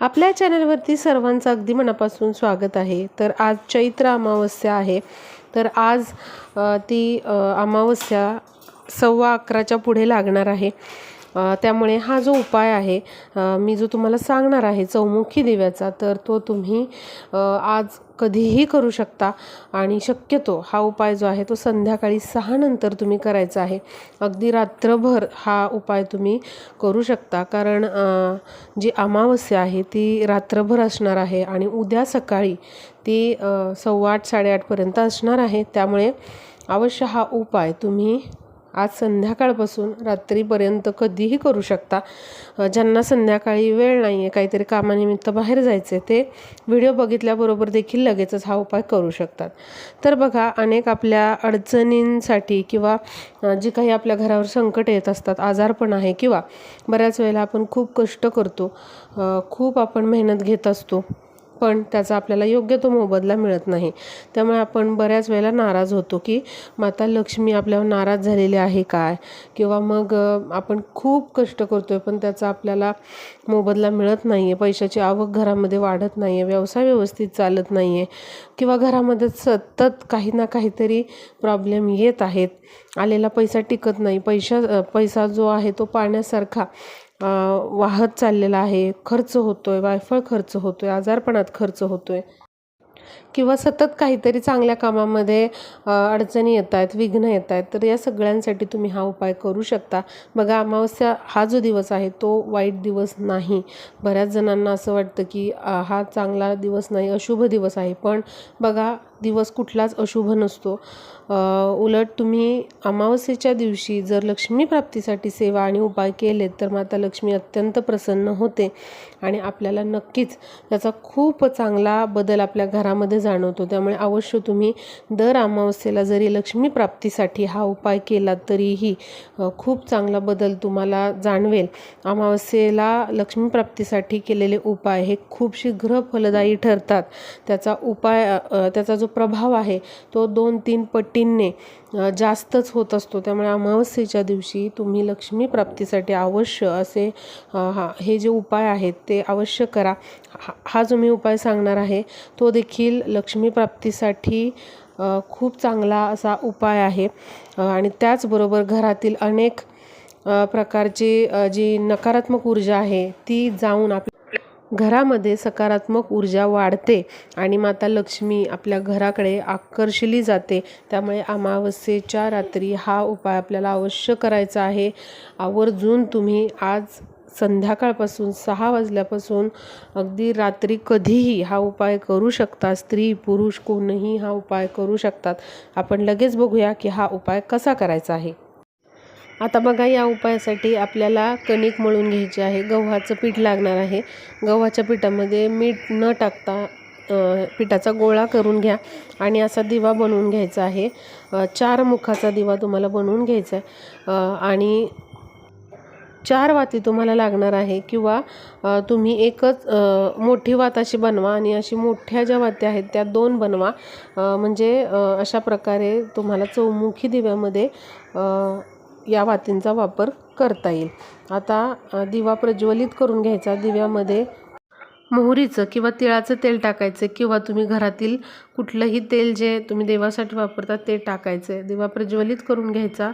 आपल्या चॅनलवरती सर्वांचं अगदी मनापासून स्वागत आहे. तर आज चैत्र अमावस्या आहे. तर आज ती अमावस्या सव्वा अकराच्या पुढे लागणार आहे. त्यामुळे हा जो उपाय आहे मी जो तुम्हाला सांगणार आहे चौमुखी दिव्याचा तर तो तुम्ही आज कधीही करू शकता. आणि शक्यतो हा उपाय जो आहे तो संध्याकाळी सहा नंतर तुम्ही करायचा आहे. अगदी रात्रभर हा उपाय तुम्ही करू शकता. कारण जी अमावस्या आहे ती रात्रभर असणार आहे आणि उद्या सकाळी ती सव्वा आठ साडेआठपर्यंत असणार आहे. त्यामुळे अवश्य हा उपाय तुम्ही आज संध्याकाळपासून रात्रीपर्यंत कधीही करू शकता. ज्यांना संध्याकाळी वेळ नाही आहे काहीतरी कामानिमित्त बाहेर जायचे ते व्हिडिओ बघितल्याबरोबर देखील लगेचच हा उपाय करू शकतात. तर बघा अनेक आपल्या अडचणींसाठी किंवा जी काही आपल्या घरावर संकट येत असतात आजारपण आहे किंवा बऱ्याच वेळेला आपण खूप कष्ट करतो खूप आपण मेहनत घेत असतो पण त्याचा आपल्याला योग्य तो मोबदला मिळत नाही. त्यामुळे आपण बऱ्याच वेळेला नाराज होतो की माता लक्ष्मी आपल्यावर नाराज झालेली आहे काय? किंवा मग आपण खूप कष्ट करतो आहे पण त्याचा आपल्याला मोबदला मिळत नाही आहे पैशाची आवक घरामध्ये वाढत नाही आहे व्यवसाय व्यवस्थित चालत नाही आहे किंवा घरामध्ये सतत काही ना काहीतरी प्रॉब्लेम येत आहेत. आलेला पैसा टिकत नाही. पैसा पैसा जो आहे तो पाण्यासारखा वाहत चाललेला आहे खर्च होतो आहे वायफळ खर्च होतो आहे आजारपणात खर्च होतो आहे किंवा सतत काहीतरी चांगल्या कामामध्ये अडचणी येत आहेत विघ्न येत आहेत तर या सगळ्यांसाठी तुम्ही हा उपाय करू शकता. बघा अमावस्या हा जो दिवस आहे तो वाईट दिवस नाही. बऱ्याच जणांना असं वाटतं की हा चांगला दिवस नाही अशुभ दिवस आहे. पण बघा दिवस कुठलाच अशुभ नसतो. उलट तुम्ही अमावस्येच्या दिवशी जर लक्ष्मी प्राप्तीसाठी सेवा आणि उपाय केलेत तर माता लक्ष्मी अत्यंत प्रसन्न होते आणि आपल्याला नक्कीच त्याचा खूप चांगला बदल आपल्या घरामध्ये जाणवतो. त्यामुळे अवश्य तुम्ही दर अमावस्येला जरी लक्ष्मी प्राप्तीसाठी हा उपाय केला तरीही खूप चांगला बदल तुम्हाला जाणवेल. अमावस्येला लक्ष्मी प्राप्तीसाठी केलेले उपाय हे खूप शीघ्र फलदायी ठरतात. त्याचा उपाय त्याचा जो प्रभाव आहे तो दोन तीन पटींनी जास्तच होत असतो. त्यामुळे अमावस्येच्या दिवशी तुम्ही लक्ष्मी प्राप्तीसाठी अवश्य असे हा हे जे उपाय आहेत ते अवश्य करा. हा हा जो मी उपाय सांगणार आहे तो देखील लक्ष्मी प्राप्तीसाठी खूप चांगला असा उपाय आहे. आणि त्याचबरोबर घरातील अनेक प्रकारची जी नकारात्मक ऊर्जा आहे ती जाऊन आप घरामध्ये सकारात्मक ऊर्जा वाढते आणि माता लक्ष्मी आपल्या घराकडे आकर्षली जाते. त्यामुळे अमावस्येच्या रात्री हा उपाय आपल्याला अवश्य करायचा आहे. आवर्जून तुम्ही आज संध्याकाळपासून सहा वाजल्यापासून अगदी रात्री कधीही हा उपाय करू शकता. स्त्री पुरुष कोणीही हा उपाय करू शकतात. आपण लगेच बघूया की हा उपाय कसा करायचा आहे. आता बघा या उपायासाठी आपल्याला कणिक मळून घ्यायची आहे. गव्हाचं पीठ लागणार आहे. गव्हाच्या पिठामध्ये मीठ न टाकता पिठाचा गोळा करून घ्या आणि असा दिवा बनवून घ्यायचा आहे. चार मुखाचा दिवा तुम्हाला बनवून घ्यायचा आहे. आणि चार वाती तुम्हाला लागणार आहे किंवा तुम्ही एकच मोठी वात अशी बनवा आणि अशी मोठ्या ज्या वात्या आहेत त्या दोन बनवा. म्हणजे अशा प्रकारे तुम्हाला चौमुखी दिव्यामध्ये या वातींचा वापर करता येईल. आता दिवा प्रज्वलित करून घ्यायचा. दिव्यामध्ये मोहरीचं किंवा तिळाचं तेल टाकायचं किंवा तुम्ही घरातील कुठलंही तेल जे तुम्ही देवासाठी वापरता ते टाकायचं. दिवा प्रज्वलित करून घ्यायचा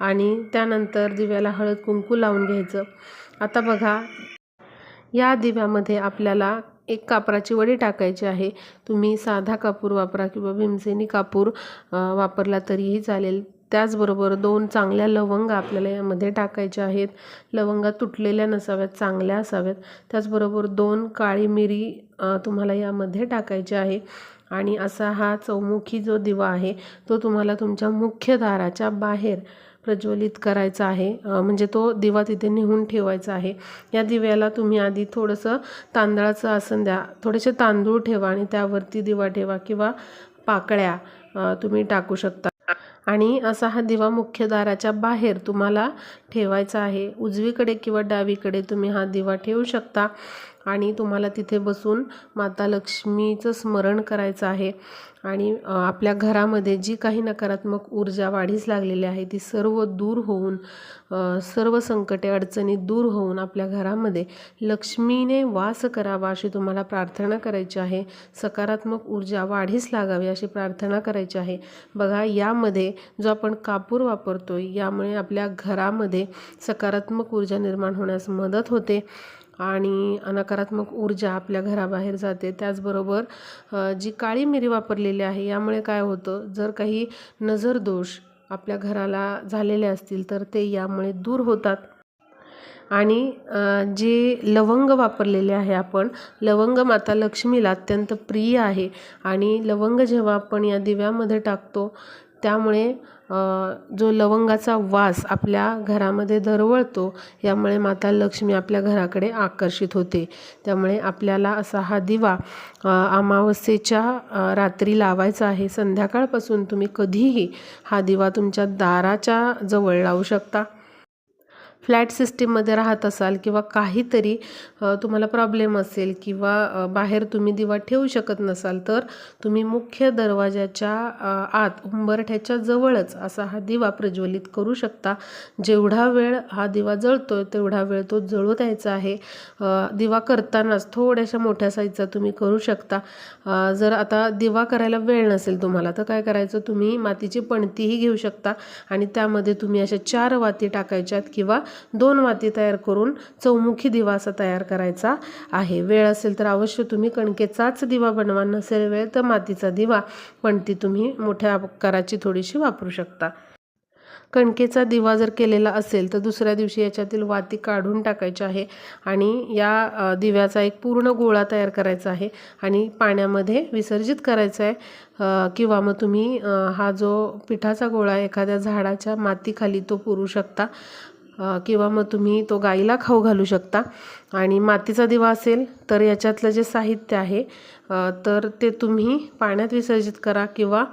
आणि त्यानंतर दिव्याला हळद कुंकू लावून घ्यायचं. आता बघा या दिव्यामध्ये आपल्याला एक कापराची वडी टाकायची आहे. तुम्ही साधा कापूर वापरा किंवा भीमसेनी कापूर वापरला तरीही चालेल. त्याचबरोबर दोन चांगल्या लवंगा आपल्याला यामध्ये टाकायच्या आहेत. लवंगा तुटलेल्या नसाव्यात चांगल्या असाव्यात. त्याचबरोबर दोन काळी मिरी तुम्हाला यामध्ये टाकायची आहे. आणि असा हा चौमुखी जो दिवा आहे तो तुम्हाला तुमच्या मुख्य दाराच्या बाहेर प्रज्वलित करायचा आहे. म्हणजे तो दिवा तिथे नेहून ठेवायचा आहे. या दिव्याला तुम्ही आधी थोडंसं तांदळाचं आसन द्या. थोडेसे तांदूळ ठेवा आणि त्यावरती दिवा ठेवा किंवा पाकळ्या तुम्ही टाकू शकता. आणि असा हा दिवा मुख्य दाराच्या बाहेर तुम्हाला ठेवायचा आहे. उजवीकडे किंवा डावीकडे तुम्ही हा दिवा ठेवू शकता आणि तुम्हाला तिथे बसून माता लक्ष्मीचं स्मरण करायचं आहे. आणि आपल्या घरामध्ये जी काही नकारात्मक ऊर्जा वाढीस लागलेली आहे ती सर्व दूर होऊन सर्व संकटे अडचणी दूर होऊन आपल्या घरामध्ये लक्ष्मीने वास करावा अशी तुम्हाला प्रार्थना करायची आहे. सकारात्मक ऊर्जा वाढीस लागावी अशी प्रार्थना करायची आहे. बघा यामध्ये जो आपण कापूर वापरतो यामुळे आपल्या घरामध्ये सकारात्मक ऊर्जा निर्माण होण्यास मदत होते आणि नकारात्मक ऊर्जा आपल्या घराबाहेर जाते. त्याचबरोबर जी काळी मिरी वापरलेली आहे यामुळे काय होतं जर काही नजर दोष आपल्या घराला झालेले असतील तर ते यामुळे दूर होतात. आणि जे लवंग वापरलेले आहे आपण लवंग माता लक्ष्मीला अत्यंत प्रिय आहे. आणि लवंग जेव्हा आपण या दिव्यामध्ये टाकतो त्यामुळे जो लवंगाचा वास आपल्या घरामध्ये दरवळतो यामुळे माता लक्ष्मी आपल्या घराकडे आकर्षित होते. त्यामुळे आपल्याला असा हा दिवा अमावस्येच्या रात्री लावायचा आहे. संध्याकाळपासून तुम्ही कधीही हा दिवा तुमच्या दाराच्या जवळ लावू शकता. फ्लॅट सिस्टीममध्ये राहत असाल किंवा काहीतरी तुम्हाला प्रॉब्लेम असेल किंवा बाहेर तुम्ही दिवा ठेवू शकत नसाल तर तुम्ही मुख्य दरवाजाच्या आत उंबरठ्याच्या जवळच असा हा दिवा प्रज्वलित करू शकता. जेवढा वेळ हा दिवा जळतो तेवढा वेळ तो जळू द्यायचा आहे. दिवा करतानाच थोड्याशा मोठ्या साईजचा तुम्ही करू शकता. जर आता दिवा करायला वेळ नसेल तुम्हाला तर काय करायचं? तुम्ही मातीची पणतीही घेऊ शकता आणि त्यामध्ये तुम्ही अशा चार वाती टाकायच्यात किंवा दोन वाती तयार करून चौमुखी दिवा असा तयार करायचा आहे. वेळ असेल तर अवश्य तुम्ही कणकेचाच दिवा बनवा. नसेल वेळ तर मातीचा दिवा पण ती तुम्ही मोठ्या आकाराची थोडीशी वापरू शकता. कणकेचा दिवा जर केलेला असेल तर दुसऱ्या दिवशी याच्यातील वाती काढून टाकायची आहे आणि या दिव्याचा एक पूर्ण गोळा तयार करायचा आहे आणि पाण्यामध्ये विसर्जित करायचा आहे. किंवा मग तुम्ही हा जो पिठाचा गोळा एखाद्या झाडाच्या मातीखाली तो पुरू शकता. किंवा मग तुम्ही तो गाईला खाऊ घालू शकता. आणि मातीचा दिवा असेल तर याच्यातलं जे साहित्य आहे तर ते तुम्ही पाण्यात विसर्जित करा किंवा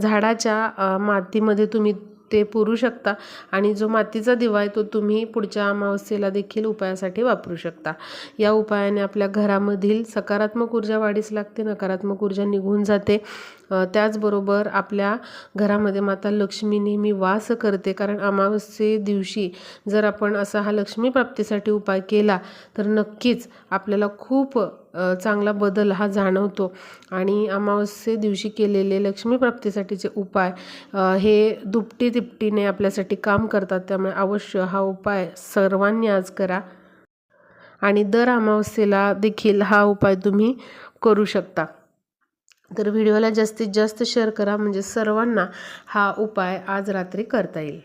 झाडाच्या मातीमध्ये तुम्ही ते पुरू शकता. आणि जो मातीचा दिवा आहे तो तुम्ही पुढच्या अमावस्येला देखील उपायासाठी वापरू शकता. या उपायाने आपल्या घरामधील सकारात्मक ऊर्जा वाढीस लागते नकारात्मक ऊर्जा निघून जाते. त्याचबरोबर आपल्या घरामध्ये माता लक्ष्मी नेहमी वास करते. कारण अमावस्ये दिवशी जर आपण असा हा लक्ष्मी प्राप्तीसाठी उपाय केला तर नक्कीच आपल्याला खूप चांगला बदल हा जाणवतो. आणि अमावस्ये दिवशी केलेले लक्ष्मी प्राप्तीसाठीचे उपाय हे दुपटी तिपटीने आपल्यासाठी काम करतात. त्यामुळे अवश्य हा उपाय सर्वांनी आज करा. आणि दर अमावस्येला देखील हा उपाय तुम्ही करू शकता. तर व्हिडिओला जास्तीत जास्त शेअर करा. म्हणजे सर्वांना हा उपाय आज रात्री करता येईल.